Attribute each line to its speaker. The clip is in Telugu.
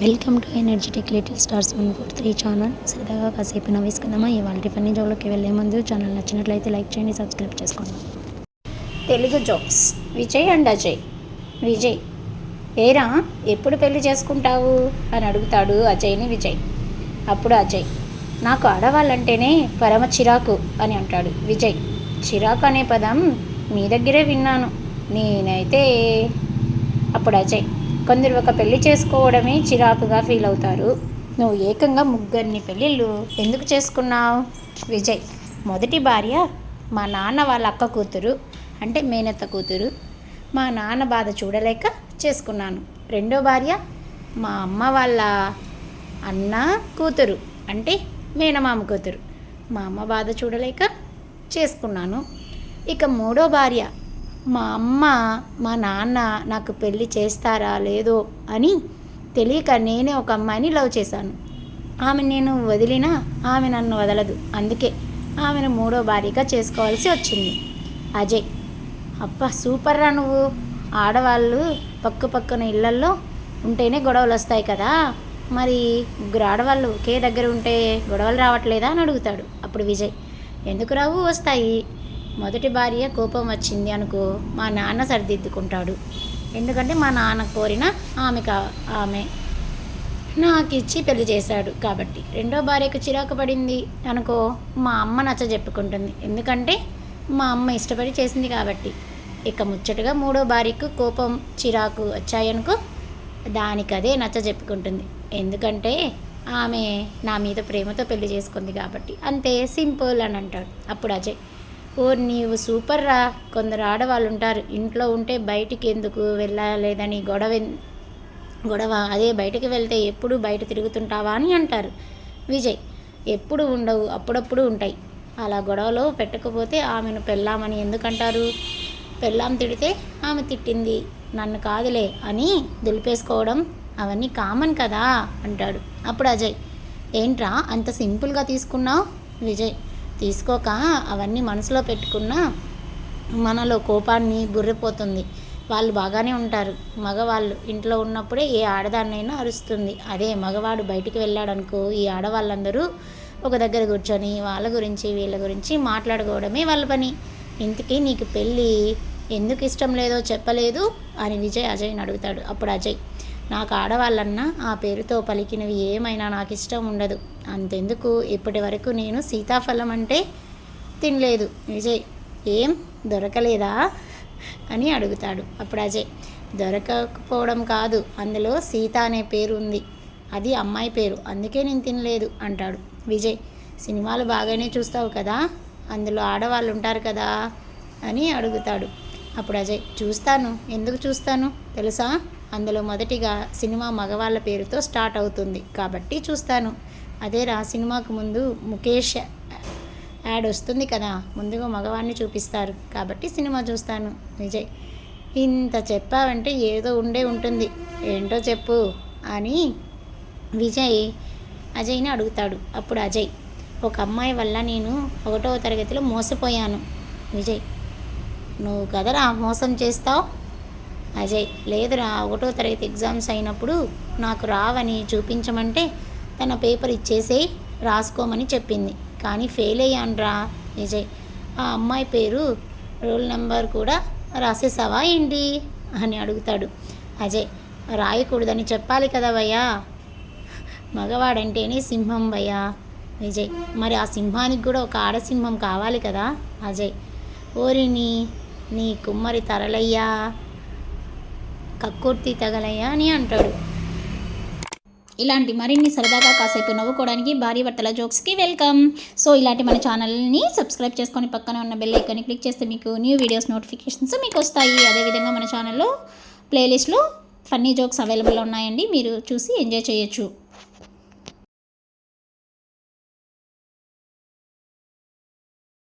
Speaker 1: Welcome to energetic little stars one four three channel. సరదాగా కాసేపు నవ్వేసుకుందామా? ఇవాళ టిఫిన్ జోలోకి వెళ్ళే ముందు ఛానల్ నచ్చినట్లయితే లైక్ చేయండి సబ్స్క్రైబ్ చేసుకోండి.
Speaker 2: తెలుగు జోక్స్. విజయ్ అండ్ అజయ్. విజయ్ ఏరా ఎప్పుడు పెళ్ళి చేసుకుంటావు? అని అడుగుతాడు అజయ్ని విజయ్. అప్పుడు అజయ్ నాకు ఆడవాళ్ళంటేనే పరమ చిరాకు అని అంటాడు విజయ్. చిరాకు అనే పదం మీ దగ్గరే విన్నాను. నేనైతే అప్పుడు అజయ్ కొందరు ఒక పెళ్ళి చేసుకోవడమే చిరాకుగా ఫీల్ అవుతారు. నువ్వు ఏకంగా ముగ్గురిని పెళ్ళిళ్ళు ఎందుకు చేసుకున్నావు? విజయ్ మొదటి భార్య మా నాన్న వాళ్ళ అక్క కూతురు అంటే మేనత్త కూతురు. మా నాన్న బాధ చూడలేక చేసుకున్నాను. రెండో భార్య మా అమ్మ వాళ్ళ అన్న కూతురు అంటే మేనమామ కూతురు. మా అమ్మ బాధ చూడలేక చేసుకున్నాను. ఇక మూడో భార్య మా అమ్మ మా నాన్న నాకు పెళ్ళి చేస్తారా లేదో అని తెలియక నేనే ఒక అమ్మాయిని లవ్ చేశాను. ఆమె నేను వదిలినా ఆమె నన్ను వదలదు. అందుకే ఆమెను మూడో భార్యగా చేసుకోవాల్సి వచ్చింది. అజయ్ అప్ప సూపర్ రా నువ్వు. ఆడవాళ్ళు పక్క పక్కన ఇళ్ళల్లో ఉంటేనే గొడవలు వస్తాయి కదా. మరి ముగ్గురు ఆడవాళ్ళు ఒకే దగ్గర ఉంటే గొడవలు రావట్లేదా అని అడుగుతాడు అప్పుడు విజయ్. ఎందుకు రావు వస్తాయి? మొదటి భార్య కోపం వచ్చింది అనుకో మా నాన్న సరిదిద్దుకుంటాడు. ఎందుకంటే మా నాన్న కోరిన ఆమె కా ఆమె నాకు ఇచ్చి పెళ్ళి చేశాడు కాబట్టి. రెండో భార్యకు చిరాకు పడింది అనుకో మా అమ్మ నచ్చ చెప్పుకుంటుంది. ఎందుకంటే మా అమ్మ ఇష్టపడి చేసింది కాబట్టి. ఇక ముచ్చటగా మూడో భార్యకు కోపం చిరాకు వచ్చాయనుకో దానికి అదే నచ్చ చెప్పుకుంటుంది. ఎందుకంటే ఆమె నా మీద ప్రేమతో పెళ్ళి చేసుకుంది కాబట్టి. అంతే సింపుల్ అని అంటాడు. అప్పుడు అజయ్. ఓ నీవు సూపర్ రా. కొందరు ఆడవాళ్ళు ఉంటారు ఇంట్లో ఉంటే బయటికి ఎందుకు వెళ్ళలేదని గొడవ గొడవ. అదే బయటకి వెళ్తే ఎప్పుడు బయట తిరుగుతుంటావా అని అంటారు. విజయ్ ఎప్పుడు ఉండవు అప్పుడప్పుడు ఉంటాయి. అలా గొడవలో పెట్టకపోతే ఆమెను పెళ్ళామని ఎందుకంటారు? పెళ్ళాం తిడితే ఆమె తిట్టింది. నన్ను కాదులే అని దులిపేసుకోవడం అవన్నీ కామన్ కదా అంటాడు. అప్పుడు అజయ్ ఏంట్రా అంత సింపుల్గా తీసుకున్నావు? విజయ్ తీసుకోక అవన్నీ మనసులో పెట్టుకున్నా మనలో కోపాన్ని బుర్రిపోతుంది. వాళ్ళు బాగానే ఉంటారు. మగవాళ్ళు ఇంట్లో ఉన్నప్పుడే ఏ ఆడదాన్నైనా అరుస్తుంది. అదే మగవాడు బయటికి వెళ్ళాడనుకో ఈ ఆడవాళ్ళందరూ ఒక దగ్గర కూర్చొని వాళ్ళ గురించి వీళ్ళ గురించి మాట్లాడుకోవడమే వాళ్ళ పని. ఇంతకీ నీకు పెళ్ళి ఎందుకు ఇష్టం లేదో చెప్పలేదు అని విజయ్ అజయ్ని అడుగుతాడు. అప్పుడు అజయ్ నాకు ఆడవాళ్ళన్నా ఆ పేరుతో పలికినవి ఏమైనా నాకు ఇష్టం ఉండదు. అంతెందుకు? ఇప్పటి వరకు నేను సీతాఫలం అంటే తినలేదు. విజయ్ ఏం? దొరకలేదా? అని అడుగుతాడు అప్పుడు అజయ్. దొరకకపోవడం కాదు అందులో సీత అనే పేరు ఉంది. అది అమ్మాయి పేరు అందుకే నేను తినలేదు అంటాడు విజయ్. సినిమాలు బాగానే చూస్తావు కదా? అందులో ఆడవాళ్ళు ఉంటారు కదా? అని అడుగుతాడు. అప్పుడు అజయ్ చూస్తాను. ఎందుకు చూస్తాను? తెలుసా? అందులో మొదటిగా సినిమా మగవాళ్ళ పేరుతో స్టార్ట్ అవుతుంది. కాబట్టి చూస్తాను. అదేరా సినిమాకు ముందు ముఖేష్ యాడ్ వస్తుంది కదా. ముందుగా మగవాడిని చూపిస్తారు. కాబట్టి సినిమా చూస్తాను. విజయ్ ఇంత చెప్పావంటే ఏదో ఉండే ఉంటుంది. ఏంటో చెప్పు. అని విజయ్ అజయ్ని అడుగుతాడు. అప్పుడు అజయ్ ఒక అమ్మాయి వల్ల నేను ఒకటవ తరగతిలో మోసపోయాను. విజయ్ నువ్వు కదరా మోసం చేస్తావు? అజయ్ లేదురా ఒకటో తరగతి ఎగ్జామ్స్ అయినప్పుడు నాకు రావని చూపించమంటే తన పేపర్ ఇచ్చేసేయి రాసుకోమని చెప్పింది. కానీ ఫెయిల్ అయ్యానురా విజయ్ ఆ అమ్మాయి పేరు రోల్ నెంబర్ కూడా రాసేసావా ఏంటి? అని అడుగుతాడు అజయ్. రాయకూడదని చెప్పాలి కదా భయ్యా. మగవాడంటేనే సింహం భయ్యా విజయ్. మరి ఆ సింహానికి కూడా ఒక ఆడసింహం కావాలి కదా అజయ్. ఓరిని నీ కుమ్మరి తరలయ్యా కక్కుర్తి తగలయ్యా అని అంటాడు.
Speaker 1: ఇలాంటి మరిన్ని సరదాగా కాసేపు నవ్వుకోవడానికి భారీ భర్తల జోక్స్కి వెల్కమ్ సో ఇలాంటి మన ఛానల్ని సబ్స్క్రైబ్ చేసుకొని పక్కన ఉన్న బెల్ ఐకాన్ని క్లిక్ చేస్తే మీకు న్యూ వీడియోస్ నోటిఫికేషన్స్ మీకు వస్తాయి అదేవిధంగా మన ఛానల్లో ప్లేలిస్ట్లో ఫన్నీ జోక్స్ అవైలబుల్ ఉన్నాయండి. మీరు చూసి ఎంజాయ్ చేయొచ్చు.